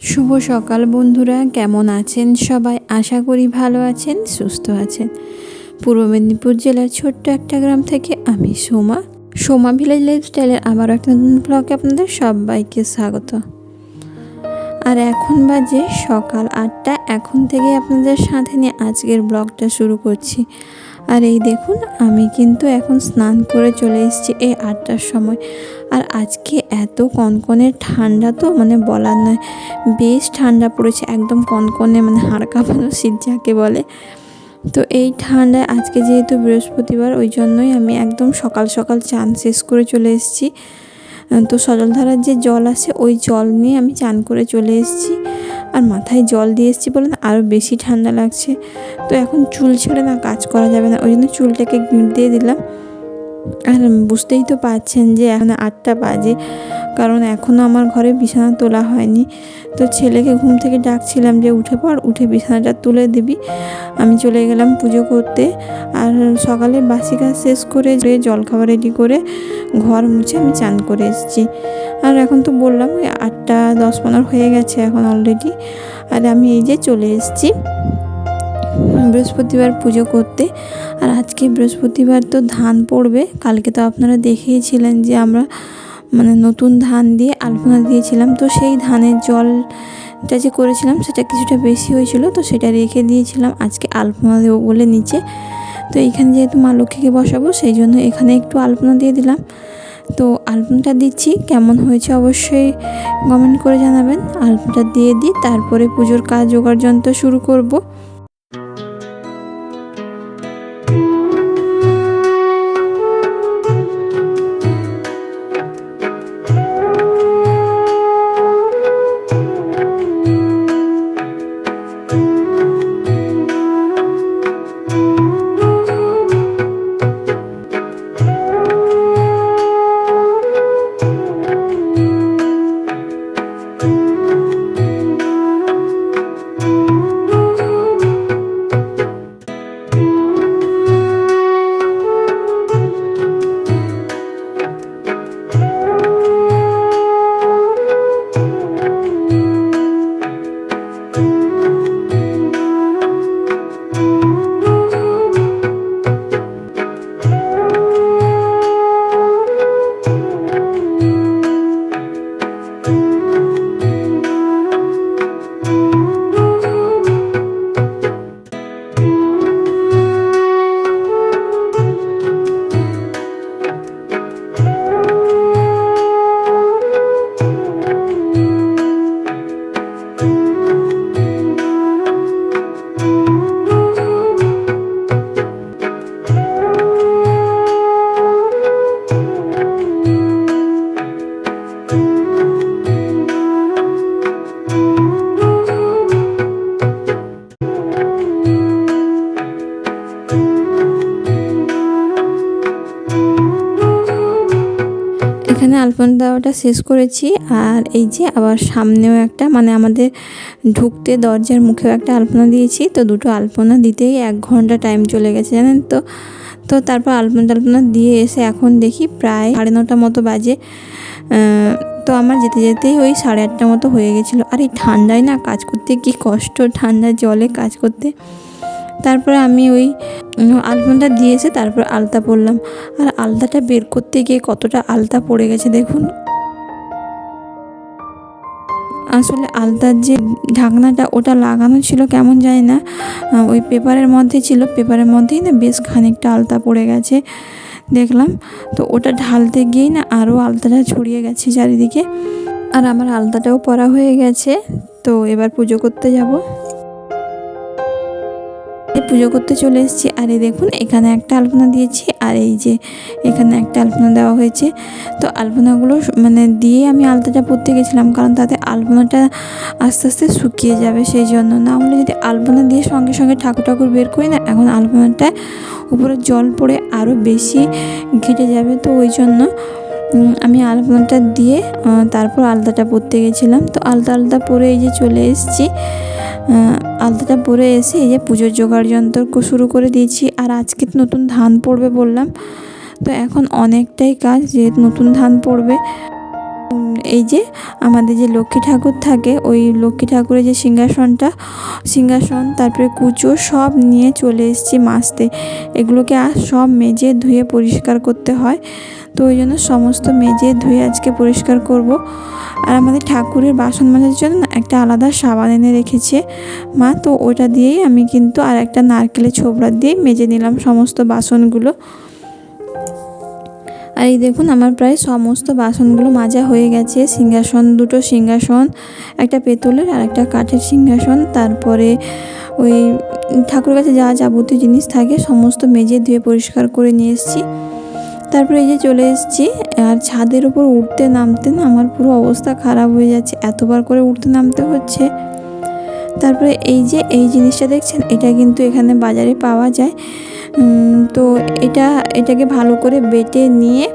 শুভ সকাল বন্ধুরা, কেমন আছেন সবাই? আশা করি ভালো আছেন, সুস্থ আছেন। পূর্ব মেদিনীপুর জেলার ছোট্ট একটা গ্রাম থেকে আমি সোমা। সোমা ভিলেজ লাইফস্টাইলের আবার একটা নতুন ব্লগে আপনাদের সবাইকে স্বাগত। আর এখন বাজে সকাল আটটা, এখন থেকে আপনাদের সাথে নিয়ে আজকের ব্লগটা শুরু করছি। আর এই দেখুন, আমি কিন্তু এখন স্নান করে চলে এসেছি এই আটটার সময়। আর আজকে এত কনকনে ঠান্ডা তো মানে বলার নয়, বেশ ঠান্ডা পড়েছে, একদম কনকনে মানে হাড় কাঁপানো শীত যাকে বলে। তো এই ঠান্ডায় আজকে যেহেতু বৃহস্পতিবার, ওই জন্যই আমি একদম সকাল সকাল চান শেষ করে চলে এসেছি। তো সজলধারার যে জল আসে ওই জল নিয়ে আমি চান করে চলে এসেছি। আর মাথায় জল দিয়ে এসেছি বলে না আরও বেশি ঠান্ডা লাগছে। তো এখন চুল ছেড়ে না কাজ করা যাবে না। ওই জন্য চুলটাকে গিঁট দিয়ে দিলাম। আর বুঝতেই তো পারছেন যে এখন আটটা বাজে। কারণ এখনও আমার ঘরে বিছানা তোলা হয়নি। তো ছেলেকে ঘুম থেকে ডাকছিলাম যে উঠে পর উঠে বিছানাটা তুলে দিবি। আমি চলে গেলাম পুজো করতে। আর সকালে বাসি কাজ শেষ করে জলখাবার রেডি করে ঘর মুছে আমি চান করে এসেছি। আর এখন তো বললাম আটটা, দশ, পনেরো হয়ে গেছে এখন অলরেডি আর আমি এই যে চলে এসেছি বৃহস্পতিবার পুজো করতে। আর আজকে বৃহস্পতিবার তো ধান পড়বে। কালকে তো আপনারা দেখিয়েছিলেন যে আমরা মানে নতুন ধান দিয়ে আলপনা দিয়েছিলাম। তো সেই ধানের জলটা যে করেছিলাম সেটা কিছুটা বেশি হয়েছিল, তো সেটা রেখে দিয়েছিলাম। আজকে আলপনা দেবো বলে নিচে। তো এইখানে যেহেতু মা লক্ষ্মীকে বসাবো, সেই জন্য এখানে একটু আলপনা দিয়ে দিলাম। তো আলবামটা দিচ্ছি, কেমন হয়েছে অবশ্যই কমেন্ট করে জানাবেন। আলপনাটা দিয়ে দিই, তারপরে পুজোর কাজ যোগার যন্ত্র শুরু করব। দেওয়াটা শেষ করেছি আর এই যে আবার সামনেও একটা মানে আমাদের ঢুকতে দরজার মুখেও একটা আলপনা দিয়েছি। তো দুটো আলপনা দিতেই এক ঘণ্টা টাইম চলে গেছে, জানেন তো? তো তারপর আলপনা টালপনা দিয়ে এসে এখন দেখি প্রায় সাড়ে নটা মতো বাজে। তো আমার যেতে যেতেই ওই সাড়ে আটটা মতো হয়ে গেছিল। আর এই ঠান্ডায় না কাজ করতে কি কষ্ট ঠান্ডা জলে কাজ করতে। তারপরে আমি ওই আলপনাটা দিয়ে এসে তারপর আলতা পরলাম। আর আলতাটা বের করতে গিয়ে কতটা আলতা পড়ে গেছে দেখুন। আসলে আলতার যে ঢাকনাটা, ওটা লাগানো ছিল কেমন যায় না। ওই পেপারের মধ্যে ছিল, পেপারের মধ্যেই না বেশ খানিকটা আলতা পড়ে গেছে দেখলাম। তো ওটা ঢালতে গিয়েই না আরও আলতাটা ছড়িয়ে গেছে চারিদিকে। আর আমার আলতাটাও পরা হয়ে গেছে। তো এবার পুজো করতে যাব। পুজো করতে চলে এসেছি। আর এই দেখুন, এখানে একটা আলপনা দিয়েছি আর এই যে এখানে একটা আলপনা দেওয়া হয়েছে। তো আলপনাগুলো মানে দিয়ে আমি আলতাটা পরতে গেছিলাম কারণ তাতে আলপনাটা আস্তে আস্তে শুকিয়ে যাবে সেই জন্য না হলে যদি আলপনা দিয়ে সঙ্গে সঙ্গে ঠাকুর ঠাকুর বের করি না, এখন আলপনাটা উপরে জল পড়ে আরও বেশি ঘেটে যাবে। তো ওই জন্য আমি আলপনাটা দিয়ে তারপর আলতাটা পরতে গেছিলাম। তো আলতা আলতা পরে এই যে চলে এসেছি। আলতাটা পরে এসে এই যে পুজোর জোগাড় যন্ত্র শুরু করে দিয়েছি। আর আজকে নতুন ধান পড়বে বললাম। তো এখন অনেকটাই কাজ যে নতুন ধান পড়বে। এই যে আমাদের যে লক্ষ্মী ঠাকুর থাকে, ওই লক্ষ্মী ঠাকুরের যে সিংহাসনটা, সিংহাসন, তারপরে কুচো, সব নিয়ে চলে এসেছি মাজতে এগুলোকে আর সব মেজে ধুয়ে পরিষ্কার করতে হয়। তো ওই জন্য সমস্ত মেজে ধুয়ে আজকে পরিষ্কার করব। আর আমাদের ঠাকুরের বাসন মাজার জন্য একটা আলাদা সাবান এনে রেখেছে মা। তো ওটা দিয়েই আমি কিন্তু আর একটা নারকেলের ছোবড়া দিয়ে মেজে নিলাম সমস্ত বাসনগুলো। আর এই দেখুন, আমার প্রায় সমস্ত বাসনগুলো মাজা হয়ে গেছে। সিংহাসন, দুটো সিংহাসন, একটা পেতলের আর একটা কাঠের সিংহাসন। তারপরে ওই ঠাকুর কাছে যা যাবতীয় জিনিস থাকে, সমস্ত মেজে ধুয়ে পরিষ্কার করে নিয়ে এসেছি। তারপরে এই যে চলে এসেছি, আর ছাদের উপর উঠতে নামতে না আমার পুরো অবস্থা খারাপ হয়ে যাচ্ছে। এতবার করে উঠতে নামতে হচ্ছে। তারপরে এই যে, এই জিনিসটা দেখছেন, এটা কিন্তু এখানে বাজারে পাওয়া যায়। তো এটা, এটাকে ভালো করে বেটে নিয়ে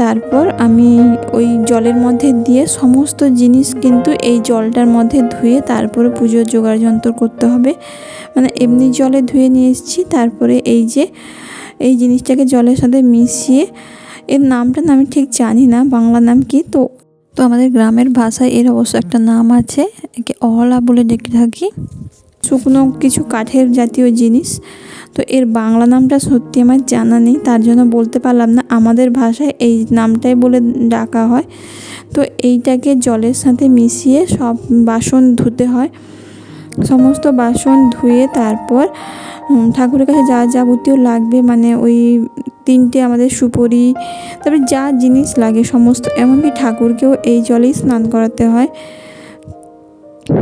তারপর আমি ওই জলের মধ্যে দিয়ে সমস্ত জিনিস কিন্তু এই জলটার মধ্যে ধুয়ে তারপরে পুজোর জোগাড় যন্ত্র করতে হবে। মানে এমনি জলে ধুয়ে নিয়ে এসেছি, তারপরে এই যে, এই জিনিসটাকে জলের সাথে মিশিয়ে, এর নামটা আমি ঠিক জানি না বাংলা নাম কি? তো তো আমাদের গ্রামের ভাষায় এর অবশ্য একটা নাম আছে, একে অহলা বলে ডেকে থাকি। শুকনো কিছু কাঠের জাতীয় জিনিস। তো এর বাংলা নামটা সত্যি আমার জানা নেই, তার জন্য বলতে পারলাম না। আমাদের ভাষায় এই নামটাই বলে ডাকা হয়। তো এইটাকে জলের সাথে মিশিয়ে সব বাসন ধুতে হয়। সমস্ত বাসন ধুয়ে তারপর ঠাকুরের কাছে যা যাবতীয় লাগবে মানে ওই তিনটে আমাদের সুপরি, তারপরে যা জিনিস লাগে সমস্ত, এমনকি ঠাকুরকেও এই জলেই স্নান করাতে হয়।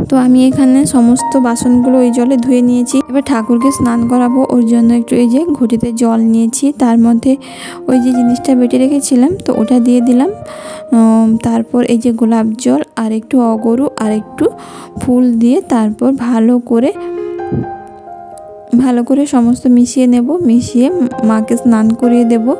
তো আমি এখানে সমস্ত বাসনগুলো ওই জলে ধুয়ে নিয়েছি। এবার ঠাকুরকে স্নান করাবো, ওর জন্য একটু এই যে ঘটিতে জল নিয়েছি। তার মধ্যে ওই যে জিনিসটা বেটে রেখেছিলাম, তো ওটা দিয়ে দিলাম। তারপর এই যে গোলাপ জল, আর একটু অগরু, আর একটু ফুল দিয়ে তারপর ভালো করে ভালো করে সমস্ত মিশিয়ে নেব। মিশিয়ে মাকে স্নান করিয়ে দেবো।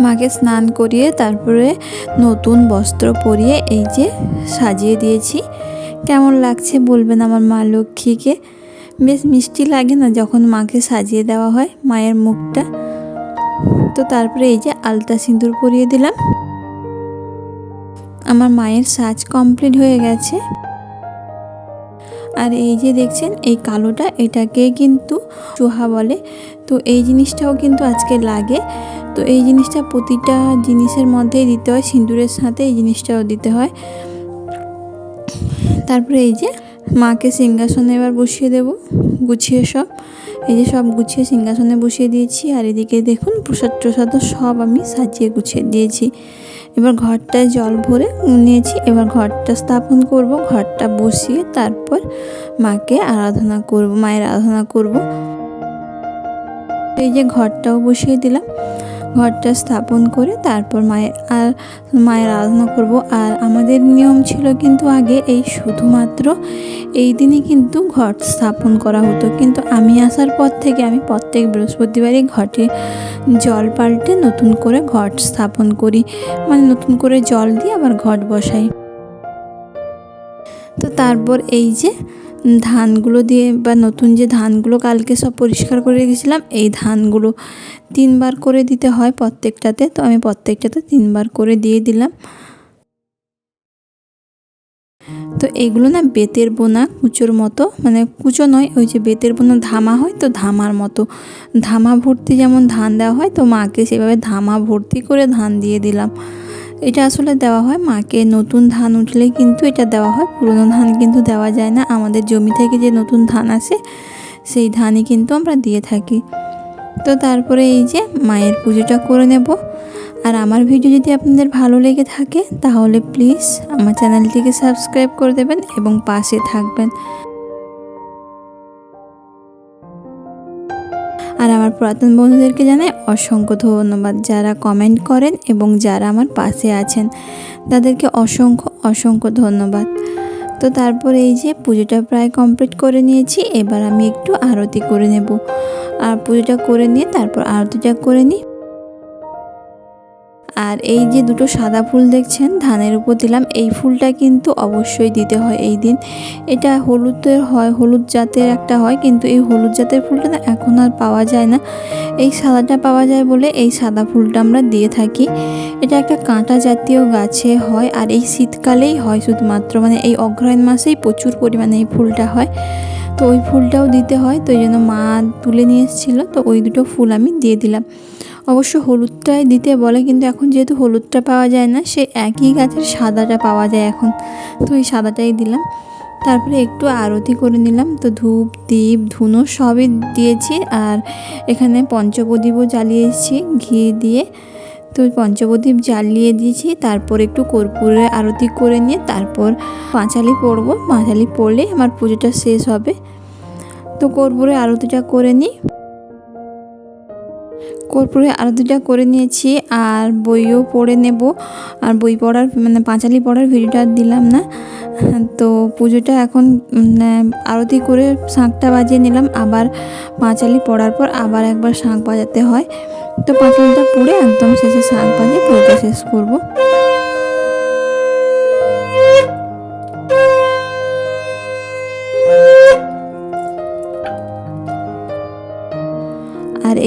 মাকে স্নান করিয়ে তারপরে নতুন বস্ত্র পরিয়ে এই যে সাজিয়ে দিয়েছি। কেমন লাগছে বলবেন আমার মা লক্ষ্মীকে? বেশ মিষ্টি লাগে না যখন মাকে সাজিয়ে দেওয়া হয় মায়ের মুখটা। তো তারপরে এই যে আলতা সিঁদুর পরিয়ে দিলাম। আমার মায়ের সাজ কমপ্লিট হয়ে গেছে। আর এই যে দেখছেন, এই কালোটা, এটাকে কিন্তু চোহা বলে। তো এই জিনিসটাও কিন্তু আজকে লাগে। তো এই জিনিসটা প্রতিটা জিনিসের মধ্যেই দিতে হয়, সিঁদুরের সাথে এই জিনিসটাও দিতে হয়। তারপরে এই যে মাকে সিংহাসনে এবার বসিয়ে দেব, গুছিয়ে সব। এই যে সব গুছিয়ে সিংহাসনে বসিয়ে দিয়েছি, আর এদিকে দেখুন প্রসাদ টসাদও সব আমি সাজিয়ে গুছিয়ে দিয়েছি। এবার ঘরটায় জল ভরে নিয়েছি, এবার ঘরটা স্থাপন করব, ঘরটা বসিয়ে তারপর মাকে আরাধনা করব, মায়ের আরাধনা করব। এই যে ঘরটাও বসিয়ে দিলাম ঘরটা স্থাপন করে তারপর মায়ের আর মায়ের আরাধনা করব। আর আমাদের নিয়ম ছিল কিন্তু আগে এই শুধুমাত্র এই দিনে কিন্তু ঘট স্থাপন করা হতো। কিন্তু আমি আসার পর থেকে আমি প্রত্যেক বৃহস্পতিবারই ঘটে জল পাল্টে নতুন করে ঘট স্থাপন করি। মানে নতুন করে জল দিয়ে আবার ঘট বসাই। তো তারপর এই যে ধানগুলো দিয়ে বা নতুন যে ধানগুলো কালকে সব পরিষ্কার করে রেখেছিলাম, এই ধানগুলো তিনবার করে দিতে হয় প্রত্যেকটাতে। তো আমি প্রত্যেকটাতে তিনবার করে দিয়ে দিলাম। তো এগুলো না বেতের বোনা কুচোর মতো মানে কুচো নয়, ওই যে বেতের বোনা ধামা হয় তো ধামার মতো। ধামা ভর্তি যেমন ধান দেওয়া হয়, তো মাকে সেভাবে ধামা ভর্তি করে ধান দিয়ে দিলাম। এটা আসলে দেওয়া হয় মাকে নতুন ধান উঠলে কিন্তু এটা দেওয়া হয়। পুরনো ধান কিন্তু দেওয়া যায় না। আমাদের জমি থেকে যে নতুন ধান আসে, সেই ধানই কিন্তু আমরা দিয়ে থাকি। তো তারপরে এই যে মায়ের পুজোটা করে নেব। আর আমার ভিডিও যদি আপনাদের ভালো লেগে থাকে, তাহলে প্লিজ আমার চ্যানেলটিকে সাবস্ক্রাইব করে দেবেন এবং পাশে থাকবেন। আর আমার পুরাতন বন্ধুদেরকে জানাই অসংখ্য ধন্যবাদ যারা কমেন্ট করেন এবং যারা আমার পাশে আছেন। তাদেরকে অসংখ্য অসংখ্য ধন্যবাদ। তো তারপর এই যে পুজোটা প্রায় কমপ্লিট করে নিয়েছি, এবার আমি একটু আরতি করে নেব। আর পুজোটা করে নিয়ে তারপর আরতিটা করে নিই। আর এই যে দুটো সাদা ফুল দেখছেন, ধানের উপর দিলাম, এই ফুলটা কিন্তু অবশ্যই দিতে হয় এই দিন। এটা হলুদের হয়, হলুদ জাতের একটা হয়, কিন্তু এই হলুদ জাতের ফুলটা না এখন আর পাওয়া যায় না। এই সাদাটা পাওয়া যায় বলে এই সাদা ফুলটা আমরা দিয়ে থাকি। এটা একটা কাঁটা জাতীয় গাছে হয়, আর এই শীতকালেই হয় শুধুমাত্র মানে এই অগ্রহায়ণ মাসেই প্রচুর পরিমাণে এই ফুলটা হয়। তো ওই ফুলটাও দিতে হয়, তো এই জন্য মা তুলে নিয়ে এসেছিল, তো ওই দুটো ফুল আমি দিয়ে দিলাম। অবশ্য হলুদটাই দিতে বলে, কিন্তু এখন যেহেতু হলুদটা পাওয়া যায় না, সে একই গাছের সাদাটা পাওয়া যায় এখন। তো ওই সাদাটাই দিলাম। তারপরে একটু আরতি করে নিলাম। তো ধূপ, দীপ, ধুনো সবই দিয়েছি। আর এখানে পঞ্চপ্রদীপও জ্বালিয়েছি ঘি দিয়ে। তো পঞ্চপ্রদীপ জ্বালিয়ে দিয়েছি। তারপর একটু কর্পূরে আরতি করে নিয়ে তারপর পাঁচালি পড়ব। পাঁচালি পড়লে আমার পুজোটা শেষ হবে। তো কর্পূরে আরতিটা করে নিই। কর্পূরে দুটা করে নিয়েছি, আর বইও পড়ে নেব। আর বই পড়ার মানে পাঁচালি পড়ার ভিডিওটা দিলাম না। তো পুজোটা এখন মানে আরতি করে শাঁখটা বাজিয়ে নিলাম। আবার পাঁচালি পড়ার পর আবার একবার শাঁখ বাজাতে হয়। তো পাঁচালিটা পড়ে একদম শেষে শাঁখ বাজিয়ে পুজোটা শেষ করব।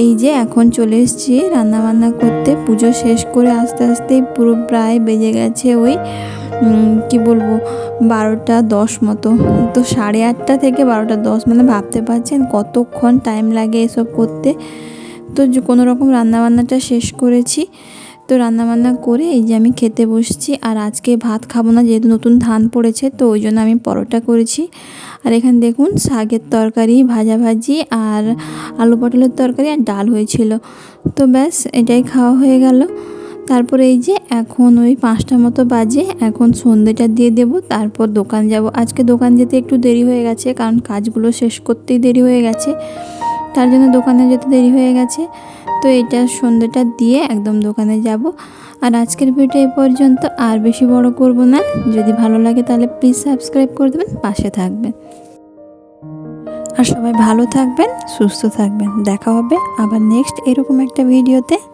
এই যে এখন চলে এসেছি রান্নাবান্না করতে। পুজো শেষ করে আস্তে আস্তে পুরো প্রায় বেজে গেছে ওই কি বলব, বারোটা দশ মতো। তো সাড়ে আটটা থেকে বারোটা দশ মানে ভাবতে পারছেন কতক্ষণ টাইম লাগে এসব করতে। তো কোনো রকম রান্নাবান্নাটা শেষ করেছি। তো রান্নাবান্না করে এই যে আমি খেতে বসছি আর আজকে ভাত খাব না, যেহেতু নতুন ধান পড়েছে, তো ওই জন্য আমি পরোটা করেছি। আর এখানে দেখুন শাকের তরকারি ভাজা ভাজি আর আলু পটলের তরকারি আর ডাল হয়েছিল। তো ব্যাস, এটাই খাওয়া হয়ে গেল। তারপরে এই যে এখন ওই পাঁচটা মতো বাজে, এখন সন্ধেটা দিয়ে দেব, তারপর দোকান যাব। আজকে দোকান যেতে একটু দেরি হয়ে গেছে, কারণ কাজগুলো শেষ করতেই দেরি হয়ে গেছে। তার জন্য দোকানে যেতে দেরি হয়ে গেছে। তো এটা সন্ধ্যেটা দিয়ে একদম দোকানে যাব। আর আজকের ভিডিও এ পর্যন্ত। আর বেশি বড় করব না। যদি ভালো লাগে তাহলে প্লিজ সাবস্ক্রাইব করে দেবেন, পাশে থাকবেন। আর সবাই ভালো থাকবেন, সুস্থ থাকবেন। দেখা হবে আবার নেক্সট এরকম একটা ভিডিওতে।